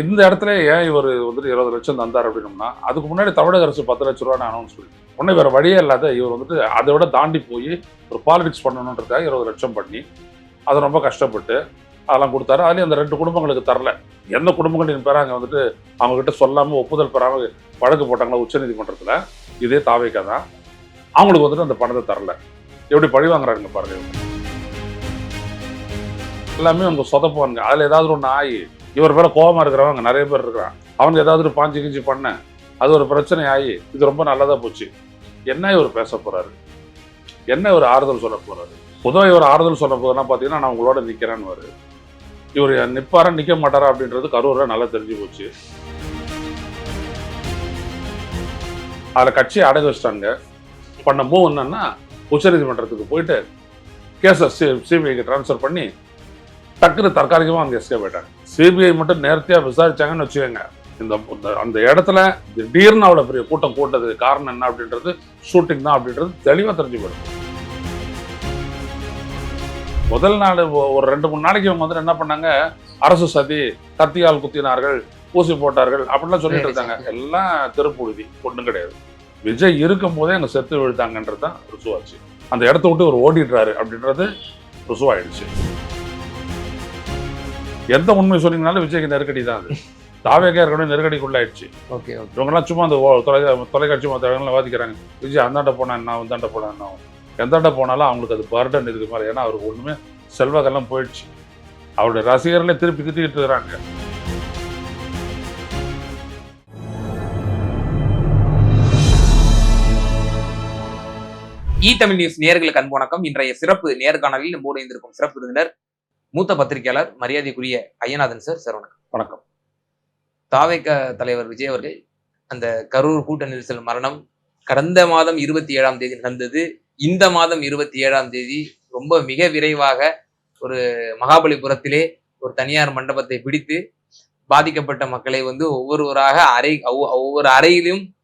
இந்த இடத்துல ஏன் இவர் வந்துட்டு இருபது லட்சம் தந்தார் அப்படின்னோம்னா அதுக்கு முன்னாடி தமிழக அரசு பத்து லட்ச ரூபான்னு அனௌன்ஸ் பண்ணி உடனே வேற வழியே இல்லாத இவர் வந்துட்டு அதை விட தாண்டி போய் ஒரு பாலிடிக்ஸ் பண்ணணுன்றதுக்காக இருபது லட்சம் பண்ணி அதை ரொம்ப கஷ்டப்பட்டு அதெல்லாம் கொடுத்தாரு. அதுலேயும் அந்த ரெண்டு குடும்பங்களுக்கு தரல. எந்த குடும்பங்களின் பேராக அங்கே வந்துட்டு அவங்க கிட்ட சொல்லாமல் ஒப்புதல் பெறாமல் வழக்கு போட்டாங்களா உச்சநீதிமன்றத்தில் இதே தாவேக்கா தான். அவங்களுக்கு வந்துட்டு அந்த பணத்தை தரல. எப்படி பழி வாங்குறாங்க பாருங்க எல்லாமே அவங்க சொதப்புவாங்க அதில் ஏதாவது ஒன்று ஆகி இவர் மேலே கோபமாக இருக்கிறவங்க நிறைய பேர் இருக்கிறான் அவனுக்கு ஏதாவது ஒரு பாஞ்சு கிஞ்சி பண்ண. அது ஒரு பிரச்சனை ஆகி இது ரொம்ப நல்லதாக போச்சு. என்ன இவர் பேச போறாரு? என்ன இவர் ஆறுதல் சொல்ல போறாரு? பொதுவாக இவர் ஆறுதல் சொல்ல போதுன்னா பார்த்தீங்கன்னா நான் உங்களோட நிற்கிறேன்னு வரு இவர் நிற்பாரா நிற்க மாட்டாரா அப்படின்றது கரூரில் நல்லா தெரிஞ்சு போச்சு. அதில் கட்சியை அடகு வச்சிட்டாங்க. பண்ண மூவ் என்னன்னா உச்சநீதிமன்றத்துக்கு போயிட்டு கேஸை சி சிபிஐக்கு ட்ரான்ஸ்ஃபர் பண்ணி டக்குன்னு தற்காலிகமாக அங்கே எஸ்கே போயிட்டாங்க சிபிஐ மட்டும் நேர்த்தியாக விசாரிச்சாங்கன்னு வச்சுக்கோங்க. இந்த அந்த இடத்துல திடீர்னு அவ்வளோ பெரிய கூட்டம் கூட்டது காரணம் என்ன அப்படின்றது ஷூட்டிங் தான் அப்படின்றது தெளிவாக தெரிஞ்சு போயிடும் முதல் நாள் ஒரு ரெண்டு மூணு நாளைக்கு இவங்க வந்து என்ன பண்ணாங்க அரசு சதி கத்தியால் குத்தினார்கள் ஊசி போட்டார்கள் அப்படிலாம் சொல்லிட்டு இருந்தாங்க. எல்லாம் திருப்புழுதி ஒன்றும் கிடையாது. விஜய் இருக்கும் போதே அங்கே செத்து விழுத்தாங்கன்றது தான் ருசுவாச்சு. அந்த இடத்த விட்டு ஒரு ஓடிடுறாரு அப்படின்றது ருசுவாயிடுச்சு. எந்த உண்மை சொன்னீங்கனாலும் விஜய்க்கு நெருக்கடி தான் அது. தாவேக்கா ஏற்கனவே நெருக்கடிக்குள்ளாயிடுச்சு. Okay okay. இவங்கெல்லாம் சும்மா அந்த ஓ- தொலை தொலைக்காட்சி மற்றவங்களாம் வாதிக்கிறாங்க. விஜய் அந்தாண்ட போனா என்ன இந்தாண்ட போனா என்ன? எந்தாண்ட போனாலும் அவங்களுக்கு அது பர்டன் இதுக்கு மேலே ஏன்னா அவருக்கு ஒன்றுமே செல்வாக்கெல்லாம் போயிடுச்சு. அவருடைய ரசிகர்களே திருப்பி திட்டிக்கிட்டு இருக்கிறாங்க. இ தமிழ் நியூஸ் நேயர்களுக்கு அன்பு வணக்கம். இன்றைய சிறப்பு நேர்காணலில் நம்மோடு இருந்திருக்கும் சிறப்பு விருந்தினர் மூத்த பத்திரிகையாளர் மரியாதைக்குரிய ஐயநாதன் சார் சார் வணக்கம். வணக்கம். தாவேக தலைவர் விஜய் அவர்கள் அந்த கரூர் கூட்ட நெரிசல் மரணம் கடந்த மாதம் இருபத்தி ஏழாம் தேதி நடந்தது. இந்த மாதம் இருபத்தி ஏழாம் தேதி ரொம்ப மிக விரைவாக ஒரு மகாபலிபுரத்திலே ஒரு தனியார் மண்டபத்தை பிடித்து பாதிக்கப்பட்ட மக்களை வந்து ஒவ்வொருவராக அறை ஒவ்வொ- ஒவ்வொரு அறையிலும்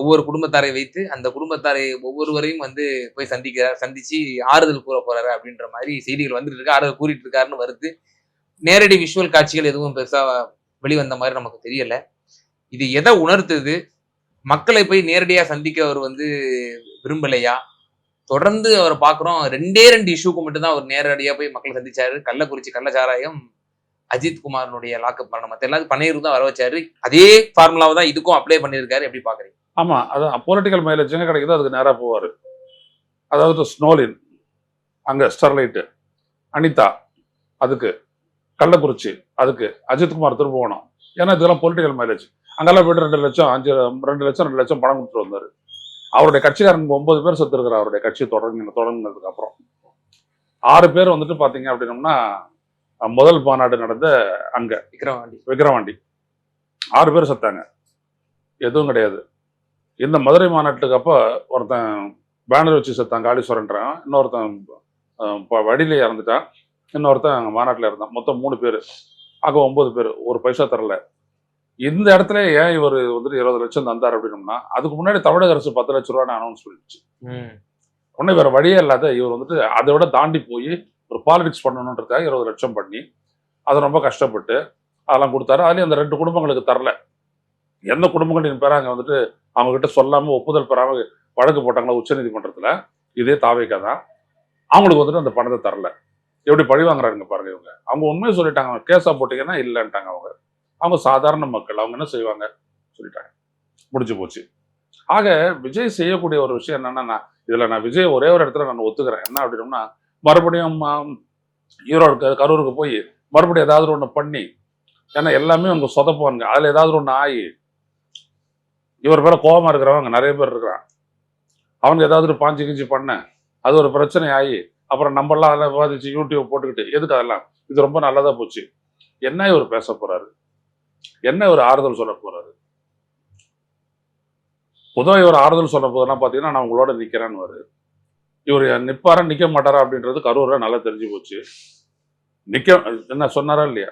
ஒவ்வொரு குடும்பத்தாரை வைத்து அந்த குடும்பத்தாரை ஒவ்வொருவரையும் வந்து போய் சந்திக்கிறார் சந்திச்சு ஆறுதல் கூற போறாரு அப்படின்ற மாதிரி செய்திகள் வந்துட்டு இருக்கு. ஆறுதல் கூறிட்டு இருக்காருன்னு வருது. நேரடி விஷுவல் காட்சிகள் எதுவும் பெருசா வெளிவந்த மாதிரி நமக்கு தெரியல. இது எதை உணர்த்துது? மக்களை போய் நேரடியா சந்திக்க அவர் வந்து விரும்பலையா? தொடர்ந்து அவர் பாக்குறோம் ரெண்டே ரெண்டு இஷ்யூக்கு மட்டும்தான் அவர் நேரடியா போய் மக்களை சந்திச்சாரு. கள்ளக்குறிச்சி கள்ளச்சாராயம் அஜித் குமாரனுடைய லாக்அப் மரணம் மற்ற எல்லாத்துக்கும் பன்னீர் தான் வர வச்சாரு. அதே ஃபார்முலாவை தான் இதுக்கும் அப்ளை பண்ணியிருக்காரு எப்படி பாக்குறீங்க? ஆமா அதான் பொலிட்டிக்கல் மைலேஜ் எங்க கிடைக்குதோ அதுக்கு நேராக போவார். அதாவது ஸ்னோலின் அங்கே ஸ்டெர்லைட்டு அனிதா அதுக்கு கள்ளக்குறிச்சி அதுக்கு அஜித்குமார் திருப்புவனம் ஏன்னா இதெல்லாம் பொலிட்டிக்கல் மைலேஜ் அங்கெல்லாம் போயிட்டு ரெண்டு லட்சம் அஞ்சு ரெண்டு லட்சம் ரெண்டு லட்சம் பணம் கொடுத்துட்டு வந்தார். அவருடைய கட்சிக்காரங்க ஒன்பது பேர் செத்துருக்கிறார் அவருடைய கட்சி தொடங்க தொடங்கினதுக்கு அப்புறம். ஆறு பேர் வந்துட்டு பார்த்தீங்க அப்படின்னம்னா முதல் மாநாடு நடந்த அங்கே. விக்ரவாண்டி விக்கிரவாண்டி. ஆறு பேர் செத்தாங்க. எதுவும் கிடையாது. இந்த மதுரை மாநாட்டுக்கு அப்போ ஒருத்தன் பேனர் வச்சு செத்தான் காளீஸ்வரன்றான் இன்னொருத்தன் வழியில இறந்துட்டான் இன்னொருத்தன் அங்கே மாநாட்டில் இருந்தான். மொத்தம் மூணு பேர். ஆக ஒன்பது பேர். ஒரு பைசா தரல. இந்த இடத்துல ஏன் இவர் வந்துட்டு இருபது லட்சம் தந்தார் அப்படின்னம்னா அதுக்கு முன்னாடி தமிழக அரசு பத்து லட்ச ரூபான்னு அனௌன்ஸ் பண்ணிடுச்சு. ஒன்றும் வேற வழியே இல்லாத இவர் வந்துட்டு அதை விட தாண்டி போய் ஒரு பாலிடிக்ஸ் பண்ணணுன்றதுக்காக இருபது லட்சம் பண்ணி அதை ரொம்ப கஷ்டப்பட்டு அதெல்லாம் கொடுத்தாரு. அதுலேயும் அந்த ரெண்டு குடும்பங்களுக்கு தரல. எந்த குடும்பங்களின் பேராக அங்கே வந்துட்டு அவங்க கிட்ட சொல்லாமல் ஒப்புதல் பெறாமல் வழக்கு போட்டாங்களா உச்சநீதிமன்றத்தில் இதே தாவேக்கா தான். அவங்களுக்கு வந்துட்டு அந்த பணத்தை தரல. எப்படி பழி வாங்குறாருங்க பாருங்க இவங்க. அவங்க உண்மையை சொல்லிட்டாங்க. அவங்க கேஸாக போட்டிங்கன்னா இல்லைன்ட்டாங்க அவங்க. அவங்க சாதாரண மக்கள். அவங்க என்ன செய்வாங்க? சொல்லிட்டாங்க. முடிஞ்சு போச்சு. ஆக விஜய் செய்யக்கூடிய ஒரு விஷயம் என்னன்னா நான் இதில் நான் விஜய் ஒரே ஒரு இடத்துல நான் ஒத்துக்கிறேன். என்ன அப்படின்னா மறுபடியும் ஈரோடு கரூருக்கு போய் மறுபடியும் ஏதாவது ஒன்று பண்ணி ஏன்னா எல்லாமே அவங்க சொதப்புவானுங்க. அதில் ஏதாவது ஒன்று ஆகி இவர் பேர கோபமாக இருக்கிறவங்க நிறைய பேர் இருக்கிறான் அவனுக்கு ஏதாவது ஒரு பாஞ்சு கிஞ்சி பண்ண அது ஒரு பிரச்சனை ஆகி அப்புறம் நம்மளாம் அதெல்லாம் விவாதிச்சு யூடியூப் போட்டுக்கிட்டு எதுக்கு அதெல்லாம்? இது ரொம்ப நல்லதாக போச்சு. என்ன இவர் பேச போறாரு? என்ன இவர் ஆறுதல் சொல்ல போறாரு? பொதுவாக இவர் ஆறுதல் சொல்ல போதெல்லாம் பார்த்தீங்கன்னா நான் உங்களோட நிற்கிறேன்னு வருது இவர் நிற்பாரா நிற்க மாட்டாரா அப்படின்றது கரூரில் நல்லா தெரிஞ்சு போச்சு. நிற்க என்ன சொன்னாரா இல்லையா?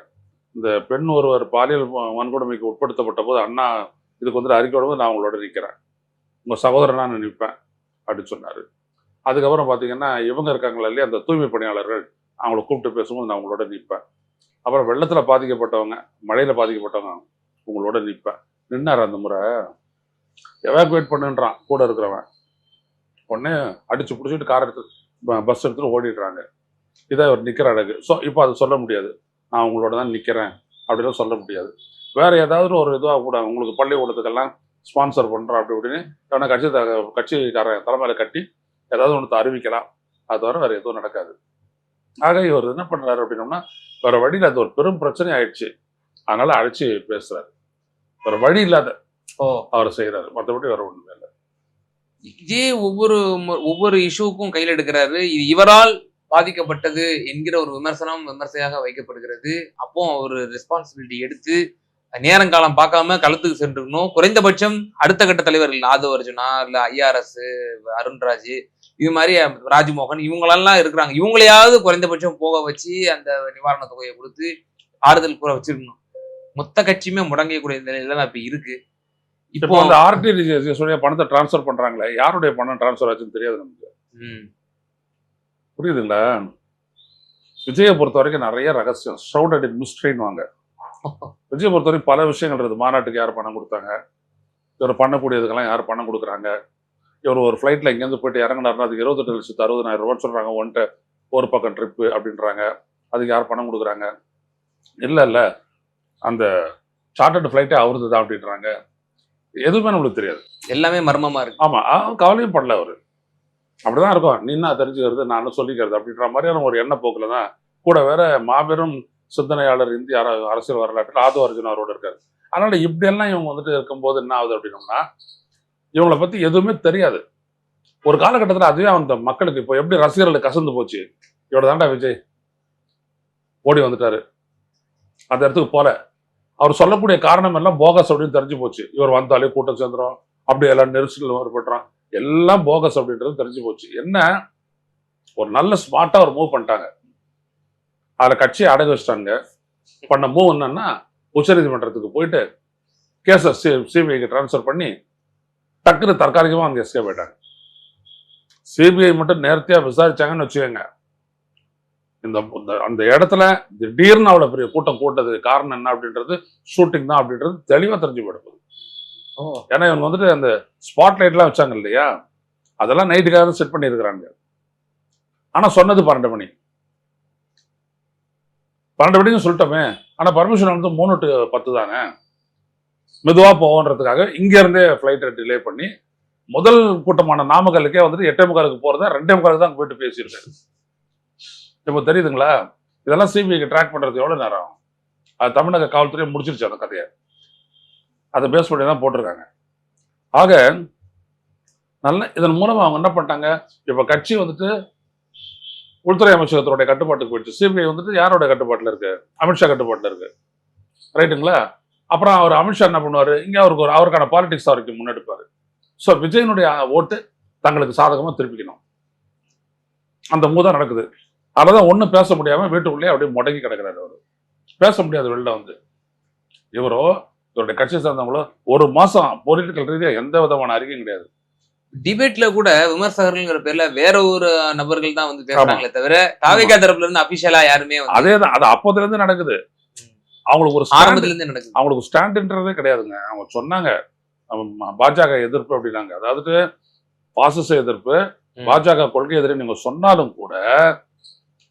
இந்த பெண் ஒருவர் பாலியல் வன்கொடுமைக்கு உட்படுத்தப்பட்ட போது அண்ணா இதுக்கு வந்துட்டு அறிக்கையோட நான் உங்களோட நிற்கிறேன் உங்கள் சகோதரனாக நான் நிற்பேன் அப்படின்னு சொன்னார். அதுக்கப்புறம் பார்த்தீங்கன்னா இவங்க இருக்காங்களா இல்லையா அந்த தூய்மை பணியாளர்கள் அவங்கள கூப்பிட்டு பேசும்போது நான் உங்களோட நிற்பேன் அப்புறம் வெள்ளத்தில் பாதிக்கப்பட்டவங்க மழையில் பாதிக்கப்பட்டவங்க உங்களோட நிற்பேன் நின்னார் அந்த முறை? எவாக்குவேட் பண்ணுன்றான் கூட இருக்கிறவன். உடனே அடிச்சு பிடிச்சிட்டு கார் எடுத்து பஸ் எடுத்துட்டு ஓடிடுறாங்க. இதை அவர் நிக்கிற அழகு. ஸோ இப்போ அது சொல்ல முடியாது. நான் உங்களோட தான் நிக்கிறேன். அப்படிலாம் சொல்ல முடியாது. வேற ஏதாவது ஒரு இதுவாக கூட உங்களுக்கு பள்ளிக்கூடத்துக்கெல்லாம் ஸ்பான்சர் பண்றோம் அப்படி இப்படின்னு கட்சி த- கட்சிக்காரன் தலைமையில கட்டி ஏதாவது ஒன்று அறிவிக்கலாம். அது தவிர வேற எதுவும் நடக்காது. ஆக இவர் என்ன பண்றாரு அப்படின்னோம்னா வேற வழியில் அது ஒரு பெரும் பிரச்சனை ஆயிடுச்சு. அதனால அழைச்சி பேசுறாரு. வேற வழி இல்லாத ஓ. அவர் செய்யறாரு மற்றபடி வேற ஒண்ணுமே இல்லை. இதே ஒவ்வொரு ஒவ்வொரு இஷ்யூக்கும் கையில் எடுக்கிறாரு. இது இவரால் பாதிக்கப்பட்டது என்கிற ஒரு விமர்சனம் விமர்சையாக வைக்கப்படுகிறது. அப்போ ஒரு ரெஸ்பான்சிபிலிட்டி எடுத்து நேரங்காலம் பார்க்காம களத்துக்கு சென்றுக்கணும். குறைந்தபட்சம் அடுத்த கட்ட தலைவர்கள் ஆதவ அர்ஜுனா இல்லை ஐஆர்எஸ் அருண்ராஜ் இது மாதிரி ராஜ்மோகன் இவங்களெல்லாம் இருக்கிறாங்க. இவங்களையாவது குறைந்தபட்சம் போக வச்சு அந்த நிவாரண தொகையை கொடுத்து ஆறுதல் கூற வச்சிருக்கணும். மொத்த கட்சியுமே முடங்கக்கூடிய நிலையில தான் இப்போ இருக்கு. இப்போ அந்த ஆர்டிஜிஎஸ் பணத்தை டிரான்ஸ்ஃபர் பண்றாங்களே? யாருடைய பணம் டிரான்ஸ்ஃபர் ஆச்சுன்னு தெரியாது நமக்கு. புரியுதுங்களா? விஜயை பொறுத்த வரைக்கும் நிறைய ரகசியம். ஷவுடட் இன் மிஸ்ட்ரின்னு வாங்க. விஜயை பொறுத்த வரைக்கும் பல விஷயங்கள் இருக்குது. மாநாட்டுக்கு யார் பணம் கொடுத்தாங்க? இவர் பண்ணக்கூடியதுக்கெல்லாம் யார் பணம் கொடுக்குறாங்க? இவர் ஒரு ஃப்ளைட்டில் இங்கேருந்து போயிட்டு இறங்கினாருன்னா அதுக்கு இருபத்தெட்டு லட்சத்து அறுபதாயிரம் ரூபான்னு சொல்கிறாங்க ஒன்ட்டு ஒரு பக்கம் ட்ரிப்பு அப்படின்றாங்க. அதுக்கு யார் பணம் கொடுக்குறாங்க? இல்லை இல்லை. அந்த சார்ட்டர்டு ஃப்ளைட்டே அவருது தான் அப்படின்றாங்க. எதுவுமே நம்மளுக்கு தெரியாது. எல்லாமே மர்மமா இருக்கு. ஆமா கவலையும் படல அவரு. அப்படிதான் இருக்கும். நீ என்ன தெரிஞ்சுக்கிறது நானும் சொல்லிக்கிறது அப்படின்ற மாதிரியான ஒரு எண்ண போக்குல தான் கூட வேற மாபெரும் சிந்தனையாளர் இந்திய அர- அரசியல் வரலாற்றில் ஆதவ அர்ஜுன் அவரோட இருக்காரு. அதனால இப்படியெல்லாம் இவங்க வந்துட்டு இருக்கும்போது என்ன ஆகுது அப்படின்னோம்னா இவங்களை பத்தி எதுவுமே தெரியாது. ஒரு காலகட்டத்தில் அதுவே அந்த மக்களுக்கு இப்போ எப்படி ரசிகர்களுக்கு கசந்து போச்சு. இவட தாண்டா விஜய் ஓடி வந்துட்டாரு. அந்த இடத்துக்கு போல. அவர் சொல்லக்கூடிய காரணம் எல்லாம் போகஸ் அப்படின்னு தெரிஞ்சு போச்சு. இவர் வந்தாலே கூட்டம் சேர்ந்துடும் அப்படி எல்லாம் நெரிசல் ஏற்படுறான். எல்லாம் போகஸ் அப்படின்றது தெரிஞ்சு போச்சு. என்ன? ஒரு நல்ல ஸ்மார்ட்டாக ஒரு மூவ் பண்ணிட்டாங்க. அதில் கட்சியை அடகு வச்சிட்டாங்க. பண்ண மூவ் என்னன்னா உச்சநீதிமன்றத்துக்கு போயிட்டு கேஸை சிபிஐக்கு ட்ரான்ஸ்ஃபர் பண்ணி டக்குனு தற்காலிகமாக அவங்க எஸ்கே போயிட்டாங்க சிபிஐ மட்டும் நேர்த்தியாக விசாரிச்சாங்கன்னு வச்சுக்கோங்க. இந்த அந்த இடத்துல திடீர்னு அவ்வளவு பெரிய கூட்டம் கூட்டதுக்கு காரணம் என்ன அப்படின்றது ஷூட்டிங் தான் அப்படின்றது தெளிவா தெரிஞ்சு போயிடுது ஏன்னா இவங்க வந்துட்டு அந்த ஸ்பாட் லைட்லாம் வச்சாங்க இல்லையா? அதெல்லாம் நைட்டுக்காக செட் பண்ணியிருக்கிறாங்க. ஆனா சொன்னது பன்னெண்டு மணி பன்னெண்டு மணிக்கு சொல்லிட்டோமே. ஆனா பர்மிஷன் வந்து மூணு டு பத்து தானே? மெதுவா போவோன்றதுக்காக இங்க இருந்தே ஃபிளைட்டை டிலே பண்ணி முதல் கூட்டமான நாமக்கலுக்கே வந்துட்டு எட்டே முக்காலுக்கு போறத ரெண்டே முக்காலுக்கு தான் போயிட்டு பேசியிருக்காரு. இப்போ தெரியுதுங்களா? இதெல்லாம் சிபிஐக்கு ட்ராக் பண்ணுறது எவ்வளோ நேரம் அது தமிழக காவல்துறையை முடிச்சிருச்சு அந்த கதையை. அதை பேஸ் பண்ணி தான் போட்டிருக்காங்க. ஆக நல்ல இதன் மூலமாக அவங்க என்ன பண்ணிட்டாங்க? இப்போ கட்சி வந்துட்டு உள்துறை அமைச்சகத்தினுடைய கட்டுப்பாட்டுக்கு போயிடுச்சு. சிபிஐ வந்துட்டு யாரோட கட்டுப்பாட்டில் இருக்கு? அமித்ஷா கட்டுப்பாட்டில் இருக்கு. ரைட்டுங்களா? அப்புறம் அவர் அமித்ஷா என்ன பண்ணுவார்? இங்கே அவருக்கு ஒரு அவருக்கான பாலிடிக்ஸ் அவருக்கு முன்னெடுப்பார். ஸோ விஜயனுடைய ஓட்டு தங்களுக்கு சாதகமாக திருப்பிக்கணும். அந்த மூதான் நடக்குது. அததான் ஒண்ணும் பேச முடியாம வீட்டுக்குள்ளேயே அப்படியே முடங்கி கிடக்குறாரு அவரு. பேச முடியாது வெளில வந்து. இவரோ இவருடைய கட்சி சார்ந்தவங்களோ ஒரு மாசம் பொலிட்டிக்கல் ரீதியா எந்த விதமான அறிக்கையும் கிடையாது. டிபேட்ல கூட விமர்சகர்கள்ங்கிற பேர்ல வேற ஒரு நபர்கள் தான் வந்து பேசுறாங்களே தவிர தாவேகா தரப்புல இருந்து அபிஷியலா யாருமே வந்து அதே தான் அது அப்போதுல இருந்து நடக்குது. அவங்களுக்கு ஒரு ஆரம்பத்துல இருந்தே நடக்குது. அவங்களுக்கு ஸ்டாண்டுன்றதே கிடையாதுங்க. அவங்க சொன்னாங்க. பாஜக எதிர்ப்பு அப்படின்னாங்க. அதாவது பாசிச எதிர்ப்பு. பாஜக கொள்கை எதிரி நீங்க சொன்னாலும் கூட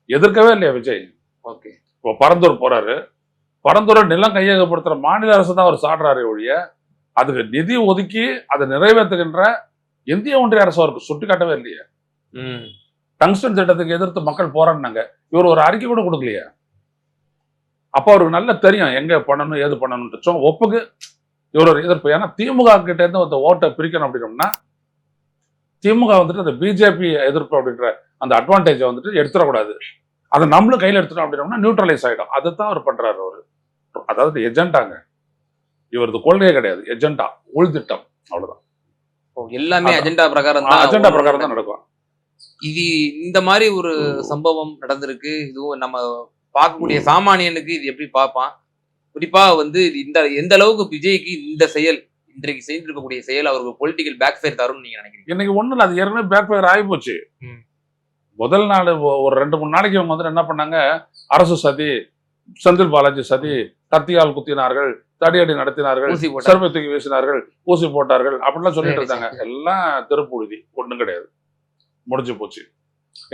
எதிர்க்கவே இல்லையா விஜய்? ஓகே. இப்போ பரந்தூர் போறாரு. பரந்தூரை நிலம் கையகப்படுத்துற மாநில அரசு தான் அவர் சாடுறாரு ஒழிய அதுக்கு நிதி ஒதுக்கி அதை நிறைவேற்றுகின்ற இந்திய ஒன்றிய அரசு அவருக்கு சுட்டி காட்டவே இல்லையே. டங்ஸ்டன் திட்டத்துக்கு எதிர்த்து மக்கள் போராடினாங்க. இவர் ஒரு அறிக்கை கூட கொடுக்கலையே. அப்போ அவருக்கு நல்லா தெரியும் எங்க பண்ணணும் ஏது பண்ணணும்னு. சும்மா ஒப்புக்கு இவர் ஒரு எதிர்ப்பு. ஏன்னா திமுக கிட்ட இருந்து அந்த ஓட்டை பிரிக்கணும் அப்படின்னோம்னா திமுக வந்துட்டு அந்த பிஜேபி எதிர்ப்பு அப்படின்ற அந்த அட்வான்டேஜை வந்துட்டு எடுத்துடக்கூடாது. அதை நம்மளும் கையில் எடுத்துட்டோம் அப்படின்னோம்னா நியூட்ரலைஸ் ஆகிடும் அதை தான் அவர் பண்றாரு அவரு. அதாவது எஜெண்டாங்க இவரது கொள்கையே கிடையாது. எஜெண்டா உள்திட்டம். அவ்வளவுதான். ஓ, எல்லாமே. அஜெண்டா பிரகாரம் தான் அஜெண்டா பிரகாரம் தான் நடக்கும். இது இந்த மாதிரி ஒரு சம்பவம் நடந்திருக்கு. இதுவும் நம்ம பார்க்கக்கூடிய சாமானியனுக்கு இது எப்படி பார்ப்பான்? குறிப்பா வந்து இந்த எந்த அளவுக்கு விஜய்க்கு இந்த செயல் இன்றைக்கு செய்திருக்கக்கூடிய செயல் அவருக்கு பொலிட்டிக்கல் பேக் ஃபயர் தரும்னு நீங்க நினைக்கிறீங்க? இன்னைக்கு இல்ல அது ஏற்கனவே பேக் ஃபயர் ஆகி போச்சு. முதல் நாள் ஒரு ரெண்டு மூணு நாளைக்கு இவங்க வந்து என்ன பண்ணாங்க? அரசு சதி செந்தில் பாலாஜி சதி கத்தியால் குத்தினார்கள் தடியடி நடத்தினார்கள் செருப்பை தூக்கி வீசினார்கள் ஊசி போட்டார்கள் அப்படிலாம் சொல்லிட்டு இருந்தாங்க. எல்லாம் திருப்புழுதி ஒண்ணும் கிடையாது. முடிஞ்சு போச்சு.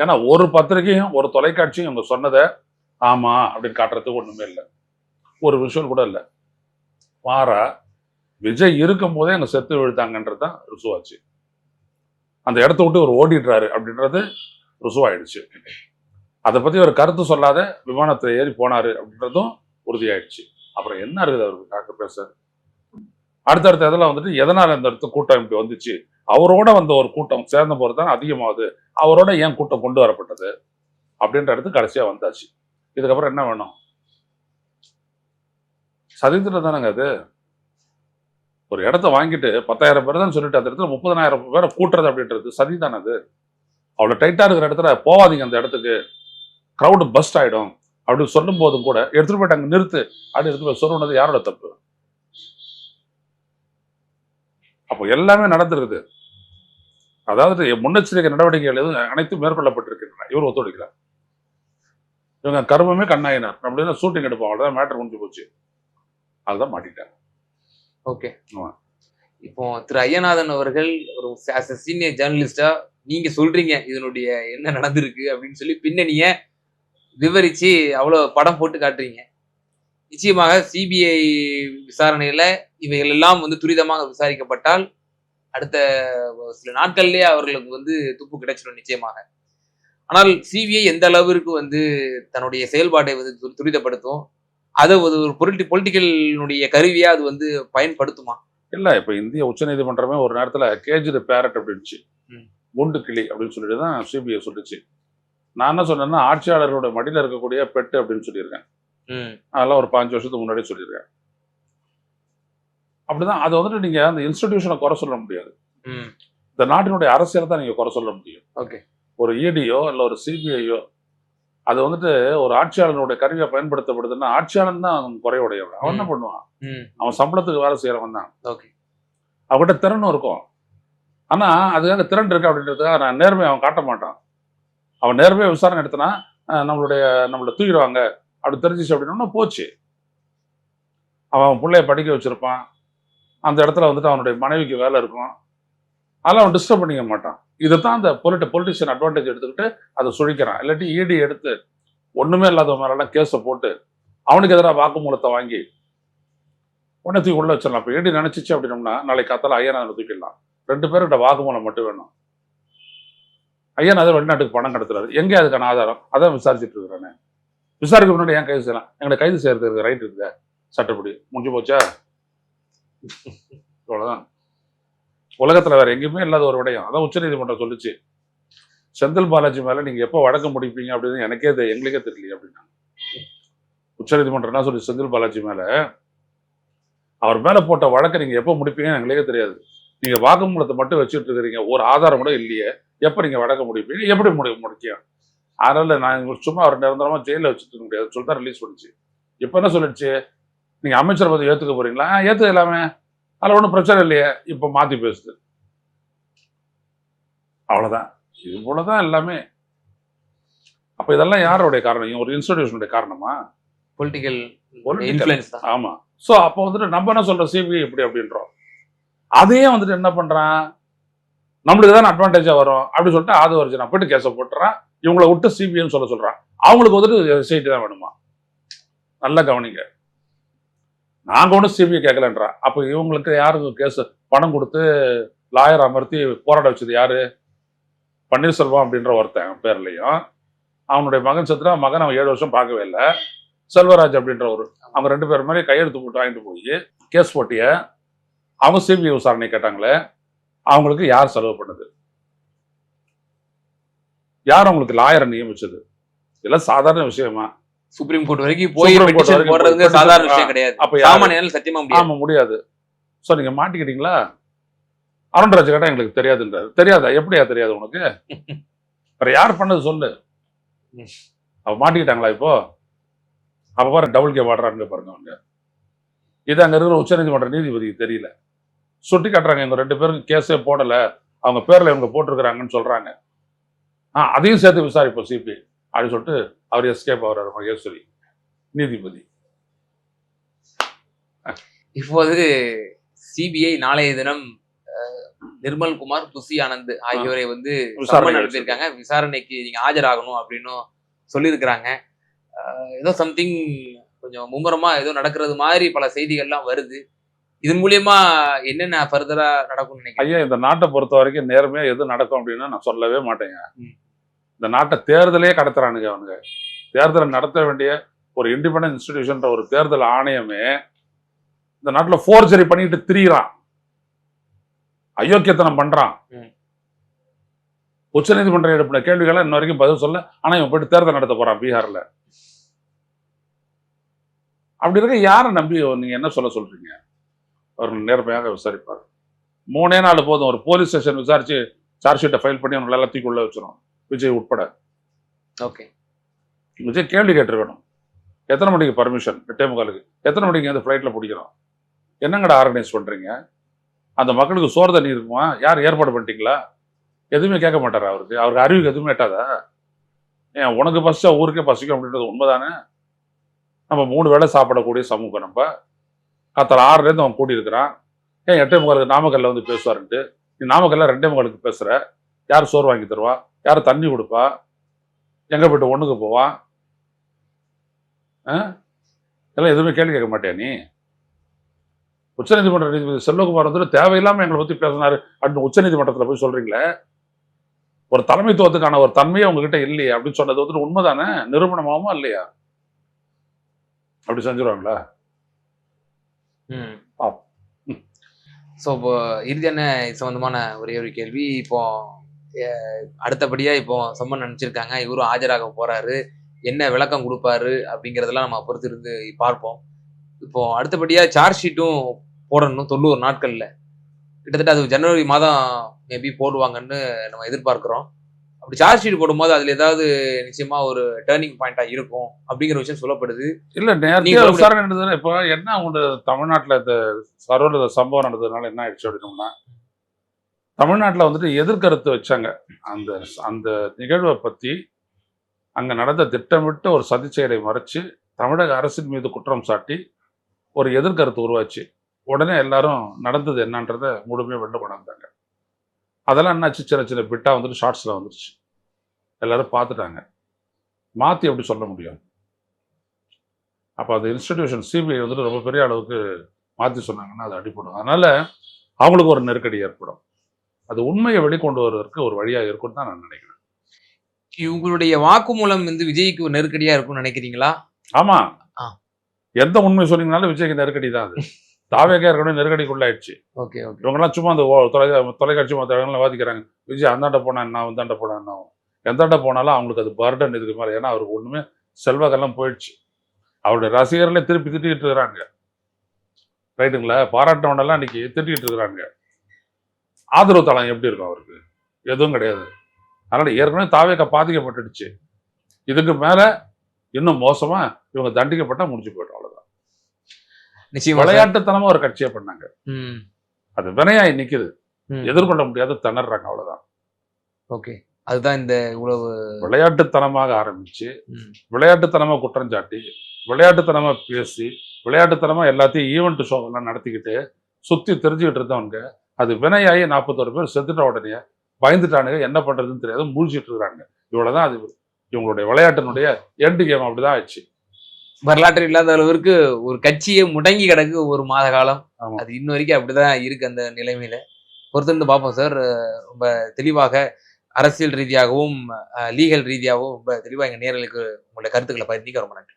ஏன்னா ஒரு பத்திரிகையும் ஒரு தொலைக்காட்சியும் இவங்க சொன்னதை ஆமா அப்படின்னு காட்டுறதுக்கு ஒண்ணுமே இல்லை. ஒரு விஷயம் கூட இல்லை. மாறா விஜய் இருக்கும் போதே அங்க செத்து விழுத்தாங்கன்றது தான் ருசுவாச்சு. அந்த இடத்த விட்டு ஒரு ஓடிடுறாரு அப்படின்றது ருசுவாயிடுச்சு. அதை பத்தி ஒரு கருத்து சொல்லாத விமானத்துல ஏறி போனாரு அப்படின்றதும் உறுதியாயிடுச்சு. அப்புறம் என்ன இருக்குது அவருக்கு? காக்க பேச. அடுத்தடுத்த இதெல்லாம் வந்துட்டு எதனால இந்த இடத்து கூட்டம் இப்படி வந்துச்சு? அவரோட வந்த ஒரு கூட்டம் சேர்ந்த போது தான் அதிகமாகுது. அவரோட ஏன் கூட்டம் கொண்டு வரப்பட்டது? அப்படின்ற இடத்துக்கு கடைசியா வந்தாச்சு. இதுக்கப்புறம் என்ன வேணும்? சதித்திரம் தானேங்க அது? ஒரு இடத்த வாங்கிட்டு பத்தாயிரம் பேர் தான் சொல்லிட்டு அந்த இடத்துல முப்பதனாயிரம் பேரை கூட்டுறது அப்படின்றது சதி தானே அது? அவ்வளோ டைட்டாக இருக்கிற இடத்துல போகாதீங்க அந்த இடத்துக்கு. க்ரௌடு பஸ்ட் ஆயிடும். அப்படின்னு சொல்லும் போதும் கூட எடுத்துட்டு போயிட்டு அங்கே நிறுத்து. அப்படி எடுத்து போய் சொன்னது யாரோட தப்பு? அப்போ எல்லாமே நடந்திருக்குது. அதாவது முன்னெச்சரிக்கை நடவடிக்கைகள் எதுவும் அனைத்தும் மேற்கொள்ளப்பட்டிருக்கின்றன. இவர் ஒத்துழைக்கிறார். இவங்க கர்மமே கண்ணாயினார். அப்படின்னு ஷூட்டிங் எடுப்போம் அவ்வளோதான் மேட்டர் முடிஞ்சு போச்சு. அதுதான் மாட்டிட்டாங்க ஓகே. இப்போ திரு ஐயநாதன் அவர்கள் ஒரு சீனியர் ஜேர்னலிஸ்டா நீங்க சொல்றீங்க இதனுடைய என்ன நடந்திருக்கு அப்படின்னு சொல்லி பின்னணிய விவரிச்சு அவ்வளவு படம் போட்டு காட்டுறீங்க. நிச்சயமாக சிபிஐ விசாரணையில இவைகள் எல்லாம் வந்து துரிதமாக விசாரிக்கப்பட்டால் அடுத்த சில நாட்கள்லயே அவர்களுக்கு வந்து துப்பு கிடைச்சிடும் நிச்சயமாக. ஆனால் சிபிஐ எந்த அளவிற்கு வந்து தன்னுடைய செயல்பாட்டை வந்து து- துரிதப்படுத்தும் அதை ஒரு பொலிட்டி பொலிட்டிக்கலுடைய கருவியா அது வந்து பயன்படுத்துமா? இல்ல இப்ப இந்திய உச்சநீதிமன்றமே ஒரு நேரத்துல கேஜ் பேரட் அப்படின்னுச்சு. ம். குண்டு கிளி அப்படின்னு சொல்லிட்டு தான் சிபிஐ சொல்லுச்சு. நான் என்ன சொன்னேன்னா ஆட்சியாளரோட மடியில இருக்கக்கூடிய பெட்டு அப்படின்னு சொல்லியிருக்கேன். அதெல்லாம் ஒரு பாஞ்சு வருஷத்துக்கு முன்னாடி சொல்லியிருக்கேன். அப்படிதான் அது வந்துட்டு நீங்க அந்த இன்ஸ்டிடியூஷனை குறை சொல்ல முடியாது. இந்த நாட்டினுடைய அரசியலை தான் நீங்க குறை சொல்ல முடியும். ஓகே. ஒரு இடியோ இல்ல ஒரு சிபிஐயோ அது வந்துட்டு ஒரு ஆட்சியாளனுடைய கருவியா பயன்படுத்தப்படுதுன்னா ஆட்சியாளன் தான் அவன் குறையுடையவன். அவன் என்ன. பண்ணுவான்? அவன் சம்பளத்துக்கு வேலை செய்யறவன் தான். ஓகே. அவன்கிட்ட திறனும் இருக்கும். ஆனால் அதுக்காக திறன் இருக்கு அப்படின்றதுக்காக நான் நேர்மையை அவன் காட்ட மாட்டான். அவன் நேர்மையை விசாரணை எடுத்தனா நம்மளுடைய நம்மளை தூக்கிடுவாங்க. அப்படி தெரிஞ்சிச்சு அப்படின்னா போச்சு. அவன் அவன் பிள்ளைய படிக்க வச்சுருப்பான். அந்த இடத்துல வந்துட்டு அவனுடைய மனைவிக்கு வேலை இருக்கும். அதெல்லாம் அவன் டிஸ்டர்ப் பண்ணிக்க மாட்டான். இதைத்தான் அந்த பொலிட்ட பொலிட்டிஷியன் அட்வான்டேஜ் எடுத்துக்கிட்டு அதை சுழிக்கிறான். இல்லாட்டி ஈடி எடுத்து ஒன்றுமே இல்லாத மேலாம் கேஸை போட்டு அவனுக்கு எதிராக வாக்குமூலத்தை வாங்கி உடனே தூக்கி உள்ள வச்சிடலாம். இப்போ ஈடி நினச்சிச்சு அப்படின்னோம்னா நாளைக்கு காத்தால ஐயனாரை தூக்கிடலாம். ரெண்டு பேருக்கிட்ட வாக்குமூலம் மட்டும் வேணும். ஐயன் அதை வெளிநாட்டுக்கு பணம் கடத்துறாரு. எங்கே அதுக்கான ஆதாரம்? அதான் விசாரிச்சுட்டு இருக்கிறானே. விசாரிக்க முன்னாடி ஏன் கைது செய்யலாம்? எங்களை கைது செய்யறதுக்கு ரைட் இருக்குதா? சட்டப்படி. முடிஞ்சு போச்சா? இவ்வளவுதான் உலகத்துல வேற எங்கேயுமே இல்லாத ஒரு விடயம். அதான் உச்சநீதிமன்றம் சொல்லுச்சு. செந்தில் பாலாஜி மேல நீங்க எப்போ வழக்கு முடிப்பீங்க அப்படின்னு எனக்கே தெ- எங்களுக்கே தெரியல அப்படின்னா உச்சநீதிமன்றம் என்ன சொல்லி செந்தில் பாலாஜி மேல. அவர் மேல போட்ட வழக்கை நீங்க எப்போ முடிப்பீங்கன்னு எங்களுக்கே தெரியாது. நீங்க வாக்குமூலத்தை மட்டும் வச்சுட்டு இருக்கிறீங்க ஒரு ஆதாரம் கூட இல்லையே. எப்போ நீங்க வழக்க முடிப்பீங்க? எப்படி முடி முடிக்கும் அதனால நான் சும்மா அவர் நிரந்தரமா ஜெயில வச்சுட்டு முடியாது. சொல்லிட்டு ரிலீஸ் பண்ணுச்சு. இப்போ என்ன சொல்லிடுச்சு? நீங்க அமைச்சர் பதவி ஏத்துக்க போறீங்களா? ஏத்துக்க எல்லாமே அதில் ஒன்றும் பிரச்சனை இல்லையே. இப்போ மாத்தி பேசுது. அவ்வளவுதான். இது போலதான் எல்லாமே. அப்ப இதெல்லாம் யாருடைய காரணம்? ஒரு இன்ஸ்டிடியூஷனுடைய காரணமா? Political Political. இன்ஃபுளுன்ஸ் தான். ஆமா. சோ அப்போ வந்துட்டு நம்ம என்ன சொல்றோம்? சிபிஐ இப்படி அப்படின்றோம்? அதையே வந்துட்டு என்ன பண்றான்? நம்மளுக்கு தான் அட்வான்டேஜா வரும் அப்படின்னு சொல்லிட்டு ஆது வருஜனா போயிட்டு கேஸை போட்டுறான். இவங்களை விட்டு சிபிஐன்னு சொல்ல சொல்றான். அவங்களுக்கு வந்துட்டு எஸ்ஐடி தான் வேணுமா? நல்லா கவனிங்க. நாங்க ஒன்றும் சிபிஐ கேட்கலன்றான் அப்போ இவங்களுக்கு யாருக்கு கேஸ் பணம் கொடுத்து லாயர் அமர்த்தி போராட வச்சது யாரு? பன்னீர்செல்வம் அப்படின்ற ஒருத்தன் பேர்லையும். அவனுடைய மகன் செத்துனா மகன் அவன் ஏழு வருஷம் பார்க்கவே இல்லை. செல்வராஜ் அப்படின்ற ஒரு அவங்க ரெண்டு பேர் மாதிரி கையெழுத்து போட்டு வாங்கிட்டு போய் கேஸ் போட்டிய அவங்க சிபிஐ விசாரணை கேட்டாங்களே அவங்களுக்கு யார் செலவு பண்ணது? யார் அவங்களுக்கு லாயரை நியமிச்சது? இதெல்லாம் சாதாரண விஷயமா. சுப்ரீம் கோர்ட் வரைக்கும் போய் petition சாதாரண விஷயம் கிடையாது. அப்ப? சாமானியால் சத்தியமா முடியாது. ஆமா முடியாது. சோ நீங்க மாட்டிக்கிட்டீங்களா? அருண்ராஜ் கேட்டா எங்களுக்கு தெரியாதுன்றாரு. தெரியாதா? எப்படியா தெரியாது உனக்கு? வேற யார் பண்ணது சொல்லு. அவ மாட்டிக்கிட்டாங்களா இப்போ? அப்ப பாருங்க டபுள் கே வாடுறாங்க பாருங்க. அவங்க இது அங்க இருக்கிற உச்சநீதிமன்ற நீதிபதிக்கு தெரியல. சுட்டி காட்டுறாங்க. இவங்க ரெண்டு பேரும் கேஸே போடல. அவங்க பேர்ல இவங்க போட்டிருக்கிறாங்கன்னு சொல்றாங்க. ஆ அதையும் சேர்த்து விசாரிப்போம் சிபி. அப்படின்னு சொல்லிட்டு அவர் எஸ்கேப் ஆகிறாரு மகேஸ்வரி நீதிபதி. இப்போது சிபிஐ நாளைய தினம் நிர்மல் குமார் புசி ஆனந்த் ஆகியோரை வந்து விசாரணை அனுப்பியிருக்காங்க விசாரணைக்கு நீங்க ஆஜராகணும் அப்படின்னு சொல்லியிருக்கிறாங்க. ஏதோ சம்திங் கொஞ்சம் மும்முரமா ஏதோ நடக்கிறது மாதிரி பல செய்திகள்லாம் வருது. இதன் மூலியமா என்னென்ன ஃபர்தரா நடக்கும்னு நினைக்கிறேன் ஐயா இந்த நாட்டை பொறுத்த வரைக்கும் நேர்மையா எது நடக்கும் அப்படின்னு நான் சொல்லவே மாட்டேங்க. இந்த நாட்டை தேர்தலே கடத்துறானுங்க அவனுங்க தேர்தலை நடத்த வேண்டிய ஒரு இண்டிபெண்டன்ட் இன்ஸ்டிடியூஷன்ற ஒரு தேர்தல் ஆணையமே இந்த நாட்டுல ஃபோர்ஜரி பண்ணிட்டு திரியிறான். அயோக்கியத்தனம் பண்றான். ம். உச்சநீதிமன்றம் எழுப்பின கேள்விகளை இன்ன வரைக்கும் பதில் சொல்ல ஆனா இவன் போயிட்டு தேர்தல் நடத்த போறான் பீகார்ல. அப்படி இருக்க யாரை நம்பி நீங்க என்ன சொல்ல சொல்றீங்க? அவர் நேர்மையாக விசாரிப்பார். மூணே நாள் போதும். ஒரு போலீஸ் ஸ்டேஷன் விசாரிச்சு சார்ஜ் ஷீட்டை ஃபைல் பண்ணி அவங்களை எல்லாத்தையும் உள்ள வச்சிடும் விஜய் உட்பட. ஓகே. விஜய் கேள்வி கேட்டிருக்கணும். எத்தனை மணிக்கு பர்மிஷன் எட்டே முக்காலுக்கு. எத்தனை மணிக்கு அந்த ஃப்ளைட்டில் பிடிக்கிறோம்? என்னங்கடா ஆர்கனைஸ் பண்ணுறீங்க அந்த மக்களுக்கு சோறு தண்ணி இருக்குமா? யார் ஏற்பாடு பண்ணிட்டீங்களா? எதுவுமே கேட்க மாட்டாரா அவருக்கு? அவருக்கு அறிவுக்கு எதுவுமே எட்டாதா? ஏன் உனக்கு பசிச்சா ஊருக்கே பசிக்கும் அப்படின்றது உண்மைதானே? நம்ம மூணு வேளை சாப்பிடக்கூடிய சமூகம் நம்ம. காத்தால ஆறுலேருந்து அவன் கூட்டியிருக்கிறான் ஏன் எட்டே முக்காலுக்கு நாமக்கல்ல வந்து பேசுவாருன்ட்டு? நீ நாமக்கல்ல ரெண்டே முகலுக்கு பேசுகிற யார் சோறு வாங்கி தருவா? யார் தண்ணி கொடுப்பா? எங்கே போயிட்டு ஒன்றுக்கு போவான் ஆ? இதெல்லாம் எதுவுமே கேள்வி கேட்க மாட்டியா நீ? உச்சநீதிமன்ற நீதிபதி செல்வகுமார் வந்து தேவையில்லாமல் எங்களை பற்றி பேசினார் அப்படின்னு உச்சநீதிமன்றத்தில் போய் சொல்கிறீங்களே ஒரு தலைமைத்துவத்துக்கான ஒரு தன்மையே உங்ககிட்ட இல்லையே அப்படின்னு சொன்னது வந்துட்டு உண்மைதானே? நிரூபணமாகுமா இல்லையா? அப்படி செஞ்சிருவாங்களா? ஸோ இப்போ இறுதியான இது சம்பந்தமான ஒரே ஒரு கேள்வி? இப்போ அஹ், அடுத்தபடியா இப்போ சம்மன் அனுப்பிச்சிருக்காங்க இவரும் ஆஜராக போறாரு. என்ன விளக்கம் கொடுப்பாரு அப்படிங்கிறதெல்லாம் நம்ம பொறுத்து இருந்து பார்ப்போம். இப்போ அடுத்தபடியா சார்ஜ் ஷீட்டும் போடணும் தொண்ணூறு நாட்கள்ல. கிட்டத்தட்ட அது ஜனவரி மாதம் மேபி போடுவாங்கன்னு நம்ம எதிர்பார்க்கிறோம். அப்படி சார்ஜ் ஷீட் போடும்போது அதுல ஏதாவது நிச்சயமா ஒரு டேர்னிங் பாயிண்டா இருக்கும் அப்படிங்கிற விஷயம் சொல்லப்படுது. இல்ல சொல்லக்கூடிய- விசாரணை நடந்ததுன்னா இப்போ என்ன உங்க தமிழ்நாட்டுல இந்த சர்வல சம்பவம் நடந்ததுனால என்ன ஆயிடுச்சு அப்படின்னோம்னா தமிழ்நாட்டுல வந்துட்டு எதிர்கருத்து வச்சாங்க. அந்த அந்த நிகழ்வை பத்தி அங்க நடந்த திட்டமிட்ட ஒரு சதிச் செயலை மறைச்சு தமிழக அரசின் மீது குற்றம் சாட்டி ஒரு எதிர்கருத்து உருவாச்சு. உடனே எல்லாரும் நடந்தது என்னன்றத முழுமையா வெளில கொண்டாந்தாங்க அதெல்லாம் என்னாச்சு? சின்ன சின்ன பிட்டா வந்துட்டு ஷார்ட்ஸ்ல வந்துருச்சு. எல்லாரும் பார்த்துட்டாங்க. மாத்தி எப்படி சொல்ல முடியும் அப்போ அந்த இன்ஸ்டிடியூஷன் சிபிஐ வந்துட்டு ரொம்ப பெரிய அளவுக்கு மாற்றி சொன்னாங்கன்னா அது அடிப்படும் அதனால அவங்களுக்கு ஒரு நெருக்கடி ஏற்படும். அது உண்மையை வெளிக்கொண்டு வருவதற்கு ஒரு வழியாக இருக்கும்னு தான் நான் நினைக்கிறேன். இவங்களுடைய வாக்குமூலம் வந்து விஜய்க்கு ஒரு நெருக்கடியா இருக்கும்னு நினைக்கிறீங்களா? ஆமா. ஆ. எந்த உண்மை சொன்னீங்கனாலும் விஜய்க்கு நெருக்கடி தான் அது. தாவேக்கா இருக்கணும் நெருக்கடிக்குள்ளாயிடுச்சு. Okay okay. இவங்கெல்லாம் சும்மா அந்த தொலை தொலைக்காட்சி மற்ற வாதிக்கிறாங்க. விஜய் அந்தாண்ட போனா என்ன இந்தாண்ட போனா என்ன. எந்தாண்ட போனாலும் அவங்களுக்கு அது பர்டன் இதுக்கு மேலே ஏன்னா அவருக்கு ஒண்ணுமே செல்வாக்கெல்லாம் போயிடுச்சு. அவருடைய ரசிகர்களே திருப்பி திட்டிக்கிட்டு இருக்கிறாங்க. ரைட்டுங்களா? பாராட்டினவனெல்லாம் இன்னைக்கு திட்டிக்கிட்டு இருக்கிறாங்க. ஆதரவு தளம் எப்படி இருக்கும் அவருக்கு? எதுவும் கிடையாது. அதனால ஏற்கனவே தாவேக்கா பாதிக்கப்பட்டுடுச்சு. இதுக்கு மேல இன்னும் மோசமா இவங்க தண்டிக்கப்பட்டா முடிஞ்சு போயிடும் அவ்வளவுதான். நிச்சயமா சார். விளையாட்டுத்தனமா ஒரு கட்சியை பண்ணாங்க. அது வினையாய் நிக்குது. ம். எதிர்கொள்ள முடியாத திணறாங்க அவ்வளவுதான். ஓகே. அதுதான் இந்த இவ்வளவு விளையாட்டுத்தனமாக ஆரம்பிச்சு விளையாட்டுத்தனமா குற்றம் சாட்டி விளையாட்டுத்தனமா பேசி விளையாட்டுத்தனமா எல்லாத்தையும் ஈவெண்ட் ஷோ எல்லாம் நடத்திக்கிட்டு சுத்தி தெரிஞ்சுக்கிட்டு இருந்தவங்க அது வினையாகி நாற்பத்தோரு பேர் செத்துட்ட உடனே பயந்துட்டானுங்க என்ன பண்றதுன்னு தெரியாது முழிச்சிட்டு இருக்காங்க இவ்வளவுதான் அது இவங்களுடைய விளையாட்டினுடைய எண்டு கேம் அப்படிதான் ஆச்சு. வரலாற்று இல்லாத அளவிற்கு ஒரு கட்சியே முடங்கி கிடக்கு ஒரு மாத காலம். அது இன்ன வரைக்கும் அப்படிதான் இருக்கு அந்த நிலைமையில. பொறுத்திருந்து பார்ப்போம் சார் ரொம்ப தெளிவாக அரசியல் ரீதியாகவும் லீகல் ரீதியாகவும் ரொம்ப தெளிவாக எங்கள் நேர்களுக்கு உங்களுடைய கருத்துக்களை பகிர்ந்திக்க ரொம்ப நன்றி.